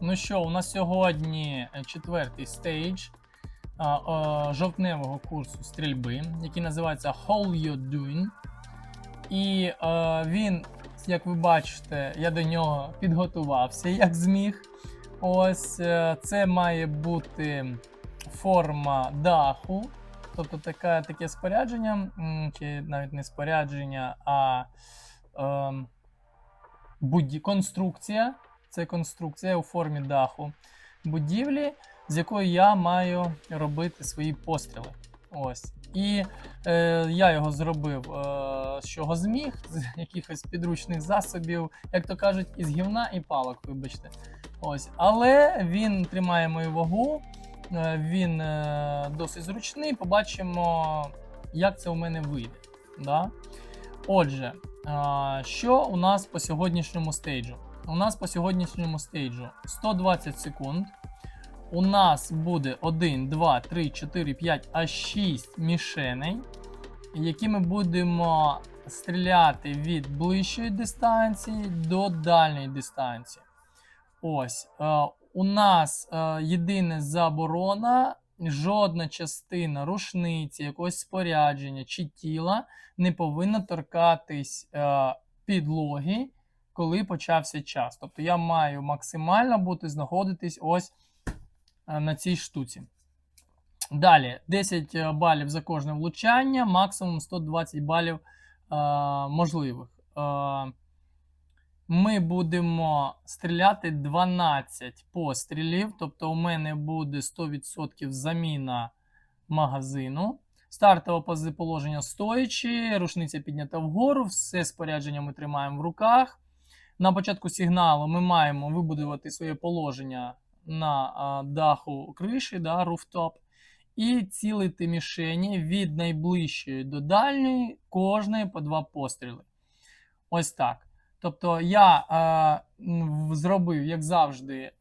Ну що, у нас сьогодні е, четвертий стейдж жовтневого курсу стрільби, який називається How You Doing. І а, він, як ви бачите, я до нього підготувався як зміг. Ось е, це має бути форма даху. Тобто таке, таке спорядження, чи навіть не спорядження, а ем, будь... конструкція. Це конструкція у формі даху будівлі, з якої я маю робити свої постріли. Ось. І е, я його зробив е, з чого зміг, з якихось підручних засобів, як то кажуть, із гівна і палок, вибачте. Ось. Але він тримає мою вагу, е, він е, досить зручний. Побачимо, як це у мене вийде. Да? Отже, а, що у нас по сьогоднішньому стейджу? У нас по сьогоднішньому стейджу 120 секунд. У нас буде 1, 2, 3, 4, 5, аж 6 мішеней, які ми будемо стріляти від ближчої дистанції до дальньої дистанції. Ось. е, у нас е, єдина заборона, жодна частина рушниці, якогось спорядження чи тіла не повинна торкатись е, підлоги, коли почався час. Тобто я маю максимально бути знаходитись ось е, на цій штуці. Далі 10 балів за кожне влучання, максимум 120 балів е, можливих. Е, ми будемо стріляти 12 пострілів, тобто у мене буде 100% заміна магазину. Стартове положення стоячи, рушниця піднята вгору, все спорядження ми тримаємо в руках. На початку сигналу ми маємо вибудувати своє положення на даху криші, да, rooftop, і цілити мішені від найближчої до дальньої, кожної по два постріли. Ось так. Тобто я е, зробив, як завжди, е,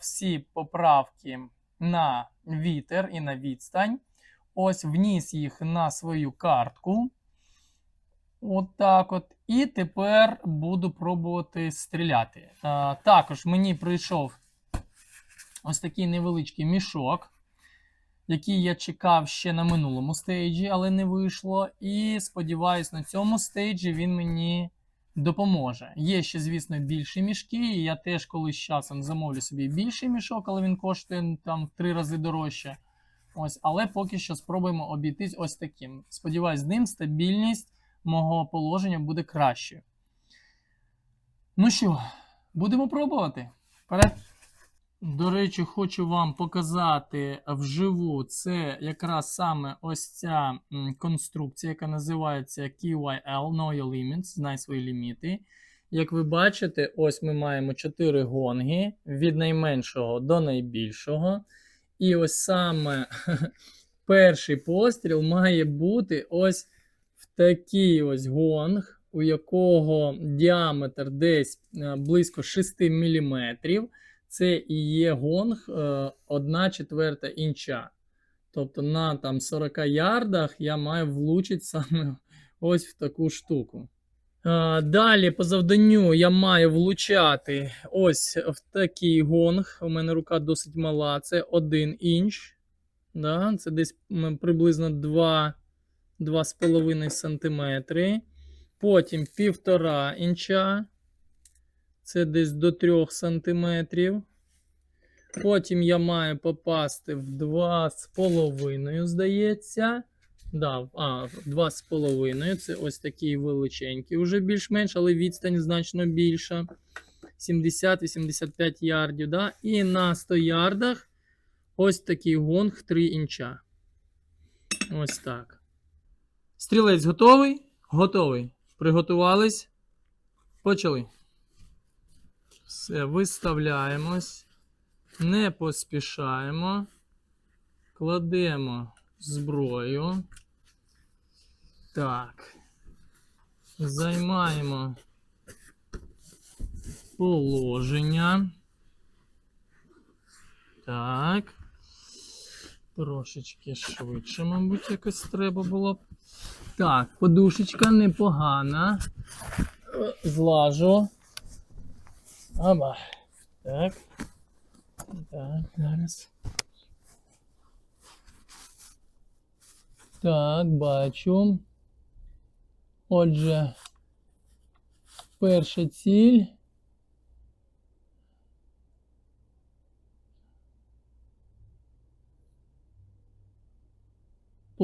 всі поправки на вітер і на відстань. Ось вніс їх на свою картку. От от. І тепер буду пробувати стріляти. Е, також мені прийшов ось такий невеличкий мішок, який я чекав ще на минулому стейджі, але не вийшло. І сподіваюсь, на цьому стейджі він мені допоможе. Є ще, звісно, більші мішки. і Я теж колись часом замовлю собі більший мішок, але він коштує там в три рази дорожче. Ось, але поки що спробуємо обійтись ось таким. Сподіваюсь, з ним стабільність мого положення буде кращою. Ну що, будемо пробувати. Вперед. До речі, хочу вам показати вживу. Це якраз саме ось ця конструкція, яка називається KYL Know Your Limits, знай свої ліміти. Як ви бачите, ось ми маємо 4 гонги від найменшого до найбільшого. І ось саме перший постріл має бути ось в такий ось гонг, у якого діаметр десь е, близько 6 мм. Це і є гонг 1 четверта інча. Тобто на там 40 ярдах я маю влучити саме ось в таку штуку. Е, Далі по завданню я маю влучати ось в такий гонг. У мене рука досить мала, це 1 інч. Да? Це десь приблизно 2, 2,5 см. Потім 1,5 інча. Це десь до 3 см. Потім я маю попасти в 2,5, здається. Да, а, 2,5. Це ось такий величенький, уже більш-менш, але відстань значно більша. 70-85 ярдів. Да? І на 100 ярдах ось такий гонг 3 інча. Ось так. Стрілець готовий? Готовий. Приготувались. Почали. Все, виставляємось. Не поспішаємо. Кладемо зброю. Так. Займаємо положення. Так. Трошечки швидше, мабуть, якось треба було. Так, подушечка непогана. Злажу. Аба. Так. Так, зараз. Так, бачу. Отже, перша ціль.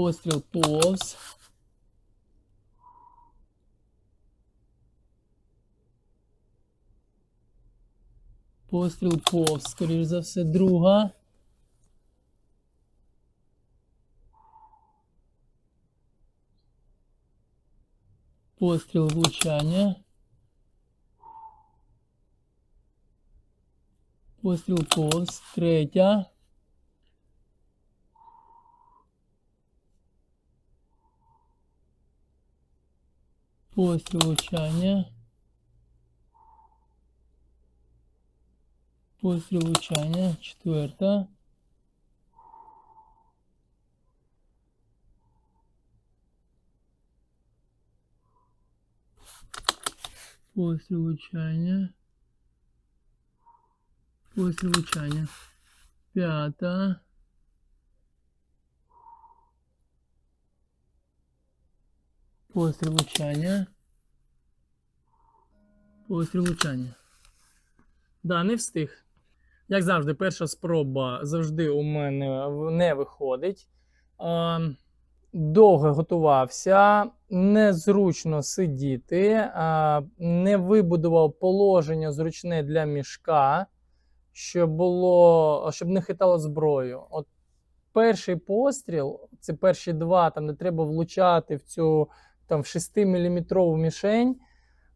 Постріл повз. Постріл повз, скоріш за все, друга. Постріл влучання. Постріл повз. Третя. Постріл влучання. Постріл влучання. Четверта. Постріл влучання. Постріл влучання. П'ята. Постріл влучання. Постріл влучання. Да, не встиг. Як завжди, перша спроба завжди у мене не виходить. Довго готувався, незручно сидіти, не вибудував положення зручне для мішка, щоб було, щоб не хитало зброю. От перший постріл, це перші два, там де треба влучати в цю там, в 6-мм мішень.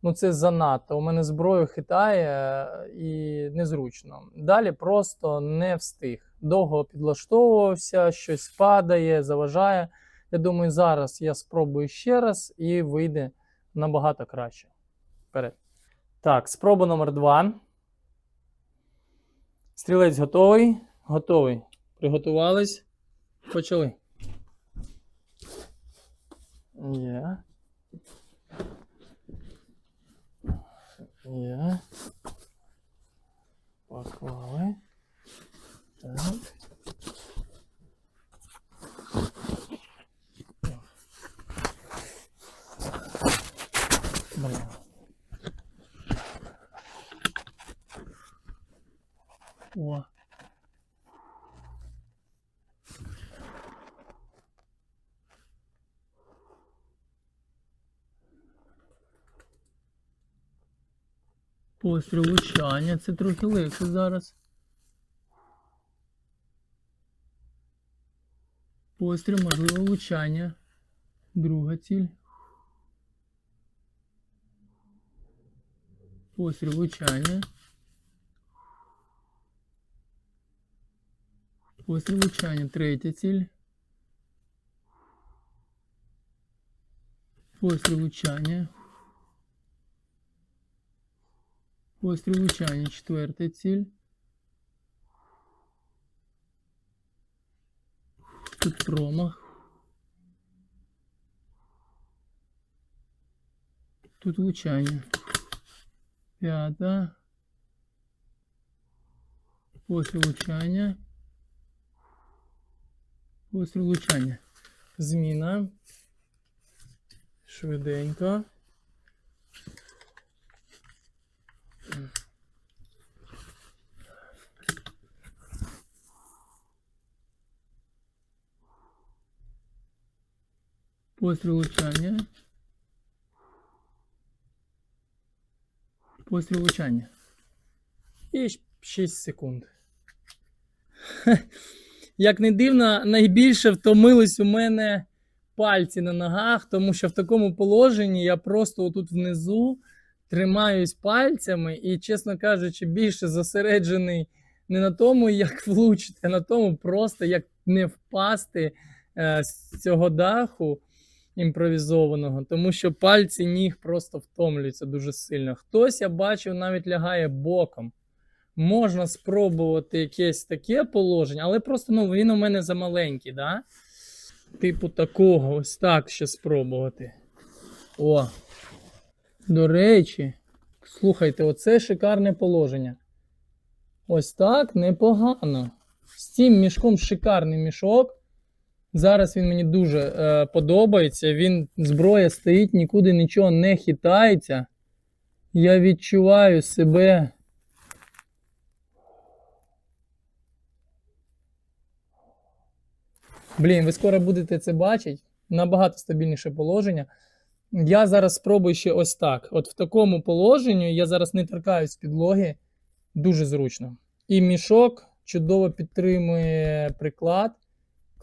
Ну, це занадто. У мене зброю хитає е, і незручно. Далі просто не встиг. Довго підлаштовувався, щось падає, заважає. Я думаю, зараз я спробую ще раз і вийде набагато краще. Вперед. Так, спроба номер два. Стрілець готовий. Готовий. Приготувались. Почали. Є. Є. Поклали. Так. Блін. О. Постріл влучання. Це трохи легше зараз. Постріл, можливо, влучання. Друга ціль. Постріл влучання. Постріл влучання. Третя ціль. Постріл влучання. Постріл влучання. Четверта ціль. Тут промах. Тут влучання. П'ята. Постріл влучання. Постріл влучання. Зміна. Швиденько. Постріл влучання. Постріл влучання. І 6 секунд. Як не дивно, найбільше втомились у мене пальці на ногах, тому що в такому положенні я просто отут внизу тримаюсь пальцями і, чесно кажучи, більше зосереджений не на тому, як влучити, а на тому, просто як не впасти е, з цього даху імпровізованого, тому що пальці ніг просто втомлюються дуже сильно. Хтось, я бачив, навіть лягає боком. Можна спробувати якесь таке положення, але просто ну, він у мене замаленький, да? Типу такого, ось так ще спробувати. О. До речі, слухайте, оце шикарне положення. Ось так непогано. З цим мішком шикарний мішок. Зараз він мені дуже е, подобається. Він зброя стоїть, нікуди нічого не хитається. Я відчуваю себе. Блін, ви скоро будете це бачити. Набагато стабільніше положення. Я зараз спробую ще ось так. От в такому положенні я зараз не торкаюсь підлоги. Дуже зручно. І мішок чудово підтримує приклад.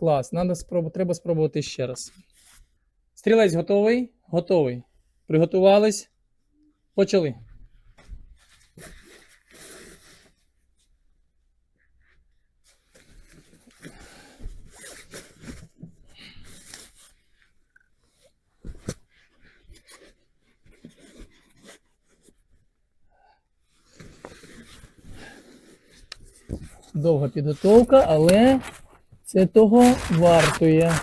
Клас. Надо спробу... Треба спробувати ще раз. Стрілець готовий? Готовий. Приготувались. Почали. Довга підготовка, але це того вартує.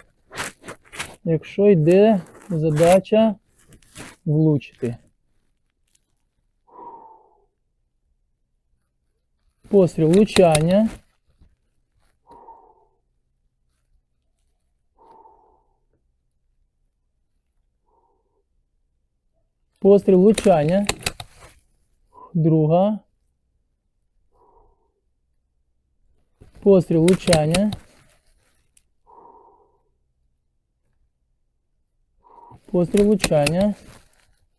Якщо йде задача влучити. Постріл влучання. Постріл влучання. Друга. Постріл влучання. Постріл влучання.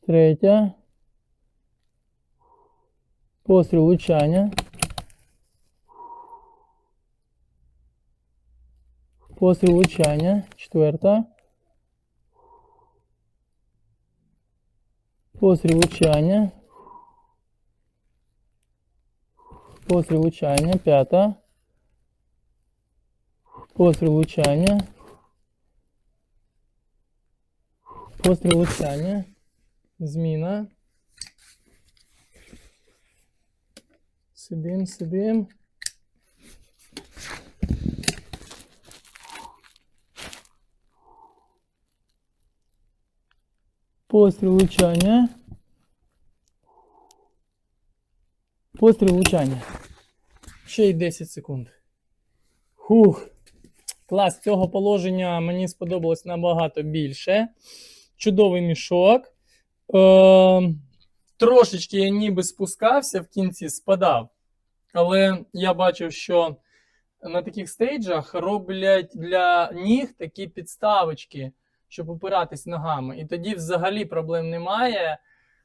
Третя. Постріл влучання. Постріл влучання. Четверта. Постріл влучання. Постріл влучання. П'ята. Постріл влучання. Постріл влучання. Зміна. Сидим, сидим. Постріл влучання. Постріл влучання. Ще й 10 секунд. Хух. Клас цього положення мені сподобалось набагато більше. Чудовий мішок. Е, трошечки я ніби спускався, в кінці спадав. Але я бачив, що на таких стейджах роблять для ніг такі підставочки, щоб опиратись ногами. І тоді взагалі проблем немає.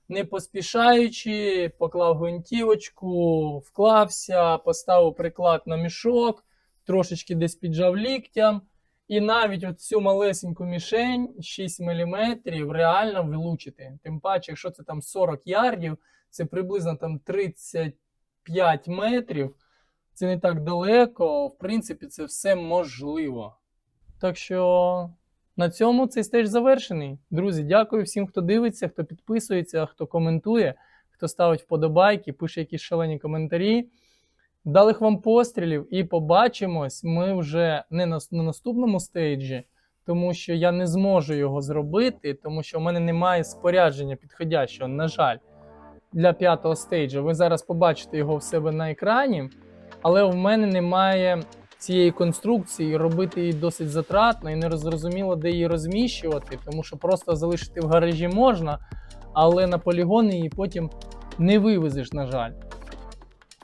Не поспішаючи, поклав гвинтівочку, вклався, поставив приклад на мішок, трошечки десь піджав ліктям. І навіть от цю малесеньку мішень 6 мм реально вилучити. Тим паче, якщо це там 40 ярдів, це приблизно там 35 метрів. Це не так далеко. В принципі, це все можливо. Так що на цьому цей стеж завершений. Друзі, дякую всім, хто дивиться, хто підписується, хто коментує, хто ставить вподобайки, пише якісь шалені коментарі. Вдалих вам пострілів і побачимось ми вже не на, на наступному стейджі, тому що я не зможу його зробити, тому що в мене немає спорядження підходящого, на жаль, для п'ятого стейджу. Ви зараз побачите його в себе на екрані, але в мене немає цієї конструкції, робити її досить затратно і не зрозуміло, де її розміщувати, тому що просто залишити в гаражі можна, але на полігони її потім не вивезеш, на жаль.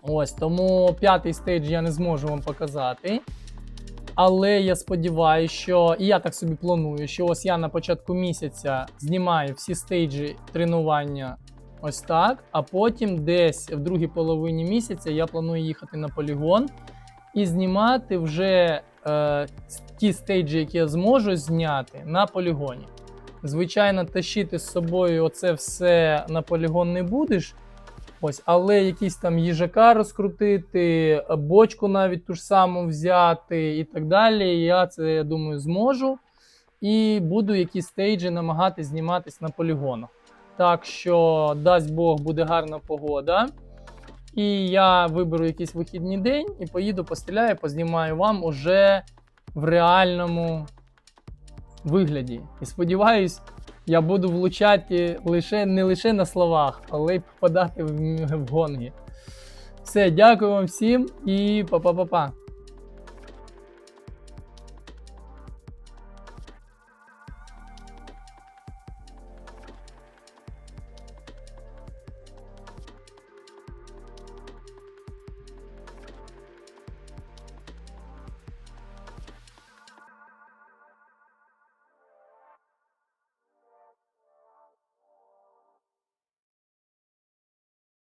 Ось тому п'ятий стейдж я не зможу вам показати. Але я сподіваюся, що і я так собі планую, що ось я на початку місяця знімаю всі стейджі тренування ось так. А потім десь в другій половині місяця я планую їхати на полігон і знімати вже е, ті стейджі, які я зможу зняти на полігоні. Звичайно, тащити з собою оце все на полігон не будеш. Ось, але якісь там їжака розкрутити, бочку навіть ту ж саму взяти і так далі. Я це, я думаю, зможу. І буду якісь стейджі намагатись зніматись на полігонах. Так що, дасть Бог, буде гарна погода. І я виберу якийсь вихідний день і поїду, постріляю, познімаю вам уже в реальному вигляді. І сподіваюсь, я буду влучати лише не лише на словах, але й попадати в, в гонги. Все, дякую вам всім і па-па-па-па.